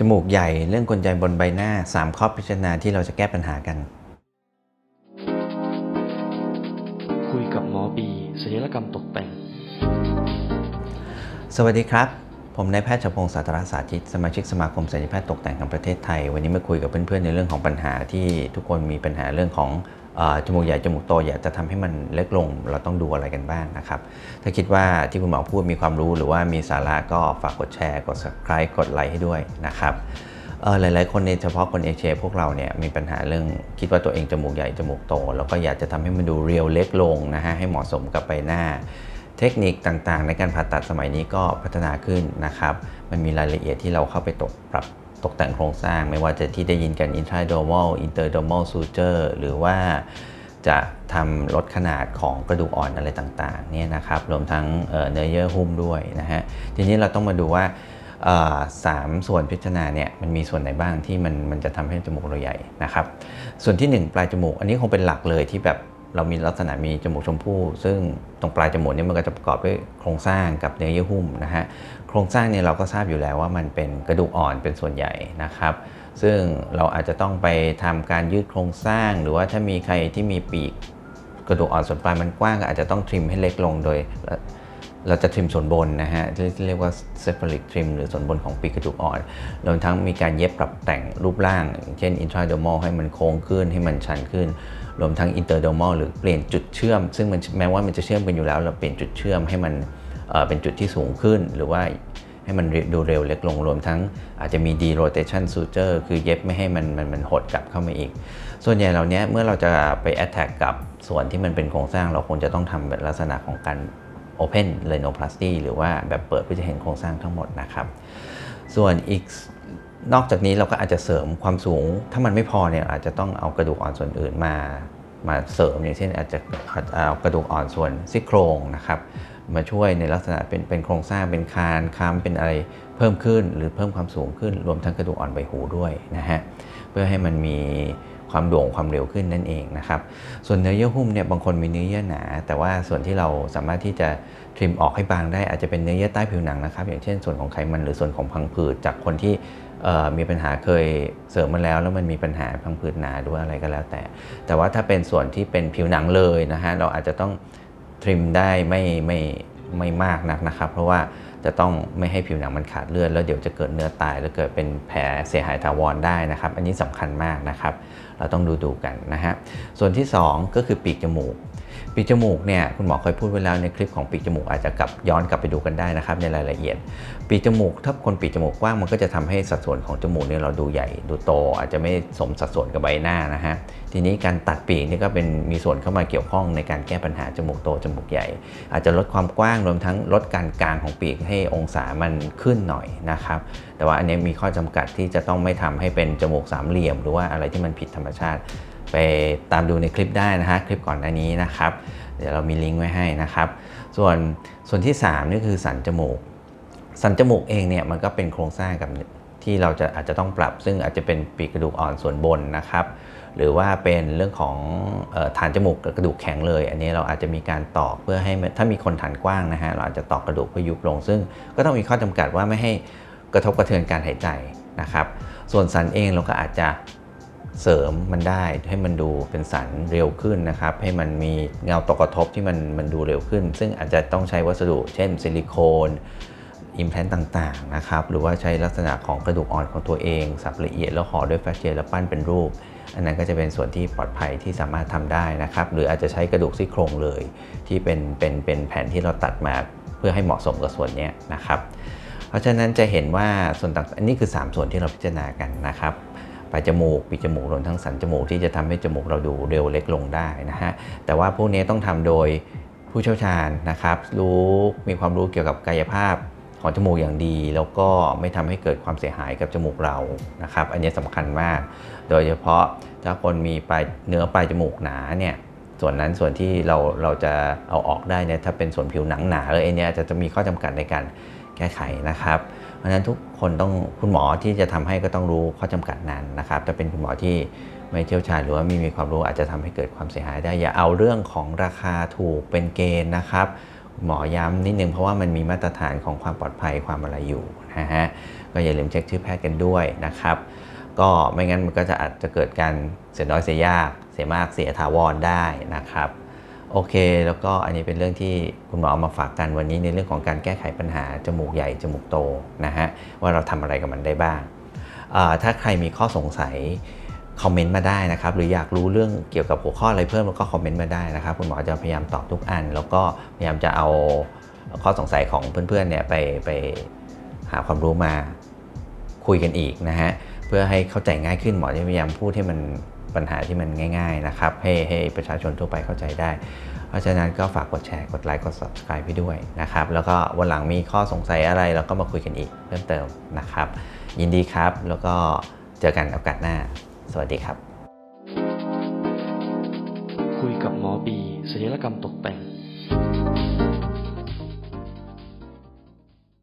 จมูกใหญ่เรื่องกลไกบนใบหน้า 3 ข้อพิจารณาที่เราจะแก้ปัญหากัน คุยกับหมอบีศัลยกรรมตกแต่ง สวัสดีครับ ผมนายแพทย์ชพงศ์สาธารสาธิต สมาชิกสมาคมศัลยแพทย์ตกแต่งแห่งประเทศไทย วันนี้มาคุยกับเพื่อนๆในเรื่องของปัญหาที่ทุกคนมีปัญหาเรื่องของเออ จมูกใหญ่จมูกโตอยากจะทำให้มันเล็กลง เราต้องดูอะไรกันบ้างนะครับ ถ้าคิดว่าที่คุณหมอพูดมีความรู้หรือว่ามีสาระก็ฝากกดแชร์ กด subscribe กดไลค์ให้ด้วยนะครับหลาย ๆ คนในเฉพาะคนเอเชียพวกเราเนี่ยมีปัญหาเรื่องคิดว่าตัวเองจมูกใหญ่จมูกโต แล้วก็อยากจะทำให้มันดูเรียวเล็กลงนะฮะให้เหมาะสมกับใบหน้า เทคนิคต่าง ๆ ในการผ่าตัดสมัยนี้ก็พัฒนาขึ้นนะครับ มันมีรายละเอียดที่เราเข้าไปตกปรับ ตกแต่งโครงสร้างไม่ว่าจะที่ได้ยินกัน intradermal interdermal suture หรือว่าจะทำลดขนาดของกระดูกอ่อนอะไรต่างๆเนี่ยนะครับรวมทั้งเนื้อเยื่อหุ้มด้วยนะฮะทีนี้เราต้องมาดูว่าสามส่วนพิจารณาเนี่ยมันมีส่วนไหนบ้างที่มันมันจะทำให้จมูกเราใหญ่นะครับ ส่วนที่ 1 ปลายจมูก อันนี้คงเป็นหลักเลยที่แบบ เรามีลักษณะมีจมูกชมพู่ ซึ่งตรงปลายจมูกเนี่ยมันก็จะประกอบด้วยโครงสร้างกับเนื้อเยื่อหุ้มนะฮะโครงสร้างเนี่ยเราก็ทราบอยู่แล้วว่ามันเป็นกระดูกอ่อนเป็นส่วนใหญ่นะครับ ซึ่งเราอาจจะต้องไปทำการยืดโครงสร้าง หรือว่าถ้ามีใครที่มีปีกกระดูกอ่อนส่วนปลายมันกว้างก็อาจจะต้องทริมให้เล็กลงโดย เราจะทริมส่วนบนนะฮะที่เรียกว่า cephalic trim หรือส่วนบนของปีกกระดูกอ่อนรวมทั้งมีการเย็บปรับแต่งรูปร่างอย่างเช่น intradermal ให้มันโค้งขึ้นให้มันชันขึ้น รวมทั้ง interdermal หรือเปลี่ยนจุดเชื่อม ซึ่งมันแม้ว่ามันจะเชื่อมกันอยู่แล้ว เราเปลี่ยนจุดเชื่อมให้มันเเป็นจุดที่สูงขึ้น หรือว่าให้มันดูเร็วเล็กลงรวมทั้งอาจจะมี derotation suture คือเย็บไม่ให้มันมันมันหดกลับเข้ามาอีก ส่วนใหญ่เหล่านี้เมื่อเราจะไป attack กับส่วนที่มันเป็นโครงสร้างเราคงจะต้องทำลักษณะของการ Open r e n o p l a s t y หรือว่าแบบเปิดเพื่อจะเห็นโครงสร้างทั้งหมดนะครับ ส่วนอีกนอกจากนี้เราก็อาจจะเสริมความสูง ถ้ามันไม่พอเนี่ยอาจจะต้องเอากระดูกอ่อนส่วนอื่นมามาเสริมอย่างเช่นอาจจะเอากระดูกอ่อนส่วนซี่โครงนะครับ มาช่วยในลักษณะเป็นเป็นโครงสร้างเป็นคานค้ำเป็นอะไรเพิ่มขึ้น หรือเพิ่มความสูงขึ้น รวมทั้งกระดูกอ่อนใบหูด้วยนะฮะเพื่อให้มันมีความโด่งความเร็วขึ้นนั่นเองนะครับ ส่วนเนื้อเยื่อหุ้มเนี่ยบางคนมีเนื้อเยื่อหนา แต่ว่าส่วนที่เราสามารถที่จะทริมออกให้บางได้อาจจะเป็นเนื้อเยื่อใต้ผิวหนังนะครับ อย่างเช่นส่วนของไขมันหรือส่วนของพังผืดจากคนที่มีปัญหาเคยเสริมมาแล้ว แล้วมันมีปัญหาพังผืดหนาด้วยอะไรก็แล้วแต่ แต่ว่าถ้าเป็นส่วนที่เป็นผิวหนังเลยนะฮะเราอาจจะต้อง ทริมได้ไม่ไม่ไม่มากนักนะครับ เพราะว่าจะต้องไม่ให้ผิวหนังมันขาดเลือดแล้วเดี๋ยวจะเกิดเนื้อตายแล้วเกิดเป็นแผลเสียหายถาวรได้นะครับ อันนี้สำคัญมากนะครับ เราต้องดูดูกันนะฮะส่วนที่ 2 ก็คือปีกจมูก ปีกจมูกเนี่ยคุณหมอเคยพูดไว้แล้วในคลิปของปีกจมูกอาจจะกลับย้อนกลับไปดูกันได้นะครับในรายละเอียด ปีกจมูกถ้าคนปีกจมูกกว้างมันก็จะทำให้สัดส่วนของจมูกเนี่ยเราดูใหญ่ดูโต อาจจะไม่สมสัดส่วนกับใบหน้านะฮะทีนี้การตัดปีกนี่ก็เป็นมีส่วนเข้ามาเกี่ยวข้องในการแก้ปัญหาจมูกโตจมูกใหญ่ อาจจะลดความกว้างรวมทั้งลดการกลางของปีกให้องศามันขึ้นหน่อยนะครับแต่ว่าอันนี้มีข้อจำกัดที่จะต้องไม่ทำให้เป็นจมูกสามเหลี่ยม หรือว่าอะไรที่มันผิดธรรมชาติ ไปตามดูในคลิปได้นะฮะคลิปก่อนหน้านี้นะครับ เดี๋ยวเรามีลิงก์ไว้ให้นะครับ ส่วนส่วนที่ 3 นี่คือสันจมูก สันจมูกเองเนี่ยมันก็เป็นโครงสร้างกับที่เราจะอาจจะต้องปรับ ซึ่งอาจจะเป็นปีกกระดูกอ่อนส่วนบนนะครับ หรือว่าเป็นเรื่องของออฐานจมูกกับกระดูกแข็งเลย อันนี้เราอาจจะมีการตอกเพื่อให้ถ้ามีคนฐานกว้างนะฮะเราอาจจะตอกกระดูกเพื่อยุบลง ซึ่งก็ต้องมีข้อจำกัดว่าไม่ให้กระทบกระเทือนการหายใจนะครับ ส่วนสันเองเราก็อาจจะ เสริมมันได้ให้มันดูเป็นสันเร็วขึ้นนะครับ ให้มันมีเงาตกกระทบที่มันมันดูเร็วขึ้น ซึ่งอาจจะต้องใช้วัสดุ เช่นซิลิโคนอิมแพลนต์ต่างๆนะครับ หรือว่าใช้ลักษณะของกระดูกอ่อนของตัวเอง สับละเอียดแล้วห่อด้วยแฟชเจลแล้วปั้นเป็นรูป อันนั้นก็จะเป็นส่วนที่ปลอดภัยที่สามารถทำได้นะครับ หรืออาจจะใช้กระดูกซี่โครงเลย ที่เป็นเป็นเป็นแผ่นที่เราตัดมาเพื่อให้เหมาะสมกับส่วนนี้นะครับ เพราะฉะนั้นจะเห็นว่าส่วนต่างอันนี้คือ 3 ส่วนที่เราพิจารณากันนะครับ จมูกปีจมูกรวมทั้งสันจมูกที่จะทำให้จมูกเราดูเร็วเล็กลงได้นะฮะแต่ว่าพวกนี้ต้องทำโดยผู้เชี่ยวชาญนะครับ รู้มีความรู้เกี่ยวกับกายภาพของจมูกอย่างดี แล้วก็ไม่ทำให้เกิดความเสียหายกับจมูกเรานะครับ อันนี้สำคัญมาก โดยเฉพาะถ้าคนมีปลายเนื้อปลายจมูกหนาเนี่ย ส่วนนั้นส่วนที่เราเราจะเอาออกได้เนี่ยถ้าเป็นส่วนผิวหนังหนาเลยเนี่ยจะจะมีข้อจำกัดในการแก้ไขนะครับ เพราะฉะนั้นทุกคนต้องคุณหมอที่จะทำให้ก็ต้องรู้ข้อจำกัดนั้นนะครับถ้าเป็นคุณหมอที่ไม่เชี่ยวชาญหรือว่าไม่มีความรู้อาจจะทำให้เกิดความเสียหายได้ อย่าเอาเรื่องของราคาถูกเป็นเกณฑ์นะครับ หมอย้ำนิดนึงเพราะว่ามันมีมาตรฐานของความปลอดภัยความอะไรอยู่นะฮะก็อย่าลืมเช็คชื่อแพทย์กันด้วยนะครับ ก็ไม่งั้นมันก็จะอาจจะเกิดการเสียน้อยเสียยาก สียมากเสียถาวรได้นะครับโอเค แล้วก็อันนี้เป็นเรื่องที่คุณหมอเอามาฝากกันวันนี้ในเรื่องของการแก้ไขปัญหาจมูกใหญ่จมูกโตนะฮะว่าเราทำอะไรกับมันได้บ้าง ถ้าใครมีข้อสงสัยคอมเมนต์มาได้นะครับ หรืออยากรู้เรื่องเกี่ยวกับหัวข้ออะไรเพิ่มก็คอมเมนต์มาได้นะครับ คุณหมอจะพยายามตอบทุกอัน แล้วก็พยายามจะเอาข้อสงสัยของเพื่อนๆเนี่ยไปไปหาความรู้มาคุยกันอีกนะฮะเพื่อให้เข้าใจง่ายขึ้นหมอจะพยายามพูดให้มัน ปัญหาที่มันง่าย ๆนะครับ ให้ให้ประชาชนทั่วไปเข้าใจได้ เพราะฉะนั้นก็ฝากกดแชร์ กดไลค์ กด subscribe ไปด้วยนะครับ แล้วก็วันหลังมีข้อสงสัยอะไรเราก็มาคุยกันอีกเพิ่มเติมนะครับ ยินดีครับ แล้วก็เจอกันโอกาสหน้า สวัสดีครับ คุยกับหมอบีศัลยกรรมตกแต่ง